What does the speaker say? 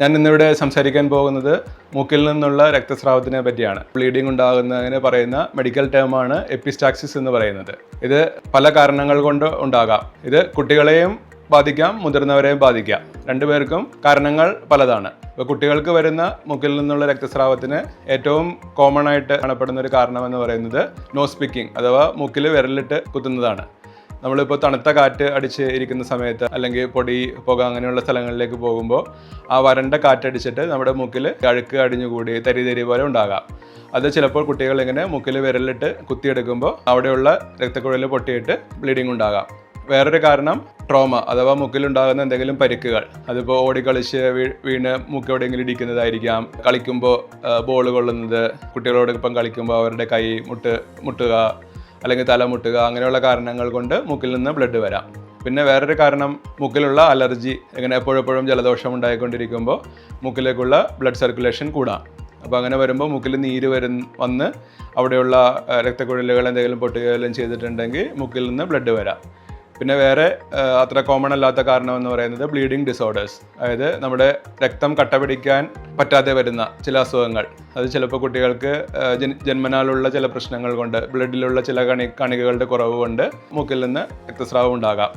ഞാൻ ഇന്നിവിടെ സംസാരിക്കാൻ പോകുന്നത് മൂക്കിൽ നിന്നുള്ള രക്തസ്രാവത്തിനെ പറ്റിയാണ്. ബ്ലീഡിംഗ് ഉണ്ടാകുന്നതിന് പറയുന്ന മെഡിക്കൽ ടേമാണ് എപ്പിസ്റ്റാക്സിസ് എന്ന് പറയുന്നത്. ഇത് പല കാരണങ്ങൾ കൊണ്ട് ഉണ്ടാകാം. ഇത് കുട്ടികളെയും ബാധിക്കാം മുതിർന്നവരെയും ബാധിക്കാം. രണ്ടുപേർക്കും കാരണങ്ങൾ പലതാണ്. ഇപ്പോൾ കുട്ടികൾക്ക് വരുന്ന മുക്കിൽ നിന്നുള്ള രക്തസ്രാവത്തിന് ഏറ്റവും കോമൺ ആയിട്ട് കാണപ്പെടുന്ന ഒരു കാരണം എന്ന് പറയുന്നത് നോസ് പിക്കിംഗ് അഥവാ മൂക്കിൽ വിരലിട്ട് കുത്തുന്നതാണ്. നമ്മളിപ്പോൾ തണുത്ത കാറ്റ് അടിച്ച് ഇരിക്കുന്ന സമയത്ത് അല്ലെങ്കിൽ പൊടി പുക അങ്ങനെയുള്ള സ്ഥലങ്ങളിലേക്ക് പോകുമ്പോൾ ആ വരണ്ട കാറ്റടിച്ചിട്ട് നമ്മുടെ മൂക്കിൽ അഴുക്ക് അടിഞ്ഞുകൂടി തരി തരി പോലെ ഉണ്ടാകാം. അത് ചിലപ്പോൾ കുട്ടികൾ ഇങ്ങനെ മൂക്കിൽ വിരലിട്ട് കുത്തിയെടുക്കുമ്പോൾ അവിടെയുള്ള രക്തക്കുഴൽ പൊട്ടിയിട്ട് ബ്ലീഡിംഗ് ഉണ്ടാകാം. വേറൊരു കാരണം ട്രോമ അഥവാ മുക്കിലുണ്ടാകുന്ന എന്തെങ്കിലും പരിക്കുകൾ. അതിപ്പോൾ ഓടിക്കളിച്ച് വീ- വീണ് മൂക്ക് എവിടെയെങ്കിലും ഇടിക്കുന്നതായിരിക്കാം കളിക്കുമ്പോൾ ബോൾ കൊള്ളുന്നത് കുട്ടികളോടൊപ്പം കളിക്കുമ്പോൾ അവരുടെ കൈ മുട്ട് മുട്ടുക അല്ലെങ്കിൽ തലമുട്ടുക അങ്ങനെയുള്ള കാരണങ്ങൾ കൊണ്ട് മൂക്കിൽ നിന്ന് ബ്ലഡ് വരാം. പിന്നെ വേറൊരു കാരണം മൂക്കിലുള്ള അലർജി ഇങ്ങനെ എപ്പോഴെപ്പോഴും ജലദോഷം ഉണ്ടായിക്കൊണ്ടിരിക്കുമ്പോൾ മൂക്കിലേക്കുള്ള ബ്ലഡ് സർക്കുലേഷൻ കൂടാം. അപ്പോൾ അങ്ങനെ വരുമ്പോൾ മൂക്കിൽ നീര് വരും വന്ന് അവിടെയുള്ള രക്തക്കുഴലുകൾ എന്തെങ്കിലും പൊട്ടുകയെല്ലാം ചെയ്തിട്ടുണ്ടെങ്കിൽ മൂക്കിൽ നിന്ന് ബ്ലഡ് വരാം. പിന്നെ വേറെ അത്ര കോമൺ അല്ലാത്ത കാരണം എന്ന് പറയുന്നത് ബ്ലീഡിങ് ഡിസോർഡേഴ്സ് അതായത് നമ്മുടെ രക്തം കട്ട പിടിക്കാൻ പറ്റാതെ വരുന്ന ചില അസുഖങ്ങൾ. അത് ചിലപ്പോൾ കുട്ടികൾക്ക് ജന്മനാലുള്ള ചില പ്രശ്നങ്ങൾ കൊണ്ട് ബ്ലഡിലുള്ള ചില കണി കണികകളുടെ കുറവ് കൊണ്ട് മൂക്കിൽ നിന്ന് രക്തസ്രാവം ഉണ്ടാകാം.